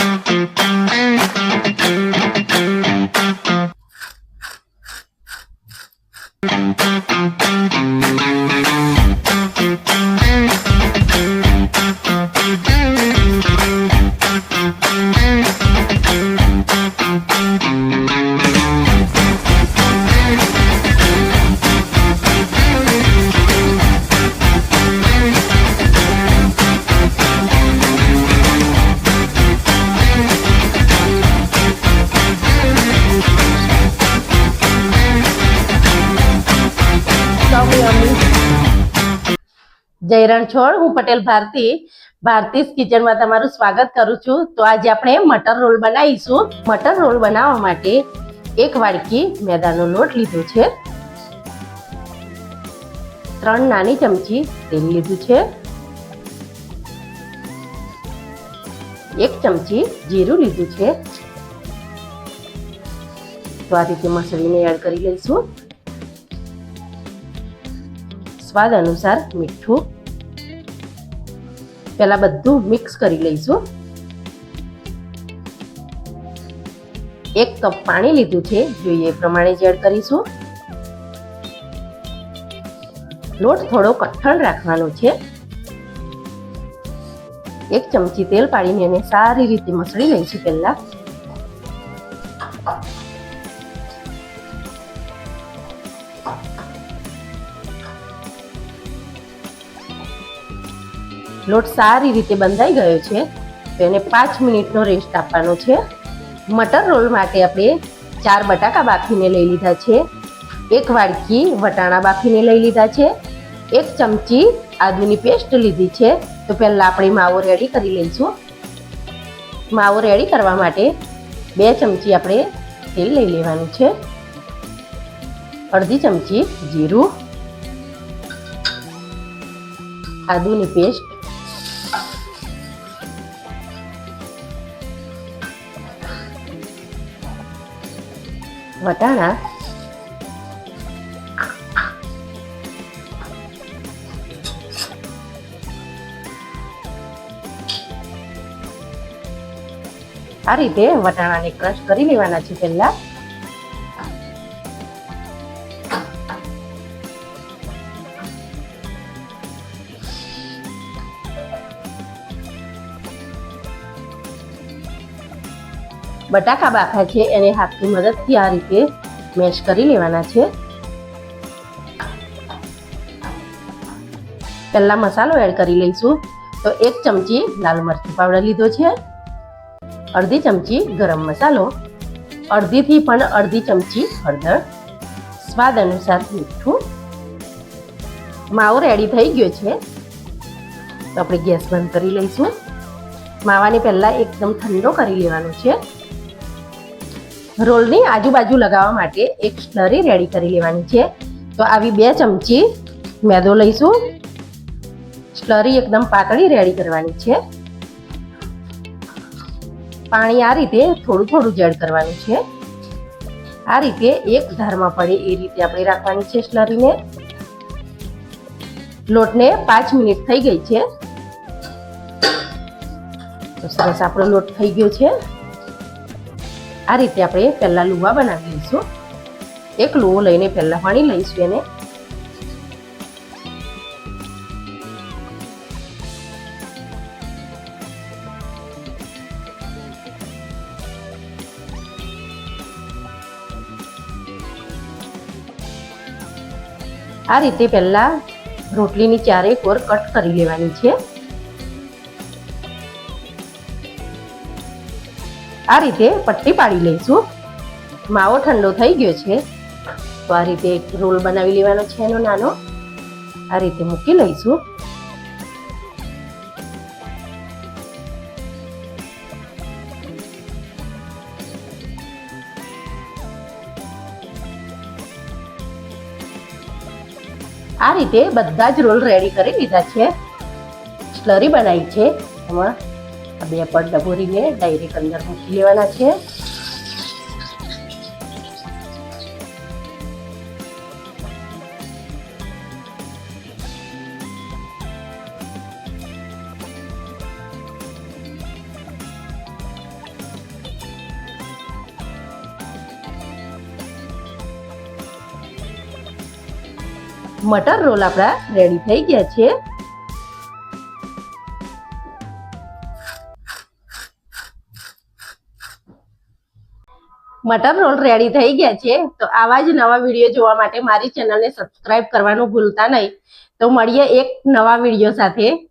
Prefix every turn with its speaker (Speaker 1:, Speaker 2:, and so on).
Speaker 1: Thank you. જય રણછોડ, હું પટેલ ભારતી, ભારતીસ કિચનમાં તમારું સ્વાગત કરું છું. તો આજે આપણે મટર રોલ બનાવીશું. મટર રોલ બનાવવા માટે એક વાડકી મેદાનો લોટ લીધો છે. ત્રણ નાની ચમચી તેલ લીધું છે. એક ચમચી જીરું લીધું છે. તો આ રીતે મસળીને એડ કરી લઈશું. સ્વાદ અનુસાર મીઠું પહેલા બધું મિક્સ કરી લઈશું. એક કપ પાણી લીધું છે, જોઈએ પ્રમાણે જ એડ કરીશું. લોટ થોડો કઠણ રાખવાનો છે. એક ચમચી તેલ પાડીને એને સારી રીતે મસળી લઈશું પહેલા. લોટ સારી રીતે બંધાઈ ગયો છે તો એને પાંચ મિનિટનો રેસ્ટ આપવાનો છે. મટર રોલ માટે આપણે ચાર બટાકા બાફીને લઈ લીધા છે. એક વાડકી વટાણા બાફીને લઈ લીધા છે. એક ચમચી આદુની પેસ્ટ લીધી છે. તો પહેલાં આપણે માવો રેડી કરી લઈશું. માવો રેડી કરવા માટે બે ચમચી આપણે તેલ લઈ લેવાનું છે. અડધી ચમચી જીરું. આદુની પેસ્ટ વટાણા આ રીતે વટાણાને ક્રશ કરી લેવાના છે પહેલા બટાકા બાફા છે, એને હાથની મદદથી આ રીતે મેશ કરી લેવાના છે. પહેલા મસાલો એડ કરી લઈશું. તો એક ચમચી લાલ મરચું પાવડર લીધો છે. અડધી ચમચી ગરમ મસાલો. અડધીથી પણ અડધી ચમચી હળદર. સ્વાદ અનુસાર મીઠું. માવો રેડી થઈ ગયો છે. તો આપણે ગેસ બંધ કરી લઈશું. માવાને પહેલાં એકદમ ઠંડો કરી લેવાનો છે. રોલની આજુબાજુ લગાવવા માટે એક સ્લરી રેડી કરી લેવાની છે. તો આવી બે ચમચી મેદો લઈશું. સ્લરી એકદમ પાતળી રેડી કરવાની છે. પાણી આ રીતે થોડું થોડું જ કરવાનું છે. આ રીતે એક ધારમાં પડે એ રીતે આપણે રાખવાની છે સ્લરીને. લોટને પાંચ મિનિટ થઈ ગઈ છે. સરસ આપણો લોટ થઈ ગયો છે. આ રીતે આપણે પહેલાં લુવા બનાવી લઈશું. એક લુવો લઈને પહેલા પાણી લઈશું એને. આ રીતે પહેલા રોટલીની ચારે કોર કટ કરી લેવાની છે. આ રીતે પટ્ટી પાડી લઈશું માવો ઠંડો થઈ ગયો છે. તો આ રીતે એક રોલ બનાવી લેવાનો છે એનો નાનો. આ રીતે મૂકી લઈશું. આ રીતે બધા જ રોલ રેડી કરી લીધા છે. સ્લરી બનાવી છે. એમાં બે પડ ડબોરીને ડાયરેક્ટ અંદર મૂકી લેવાના છે. મટર રોલ આપણા રેડી થઈ ગયા છે. મટર રોલ રેડી થઈ ગયા છે, તો આવા જ નવા વીડિયો જોવા માટે મારી ચેનલને સબસ્ક્રાઇબ કરવાનું ભૂલતા નહીં. તો મળીએ એક નવા વીડિયો સાથે.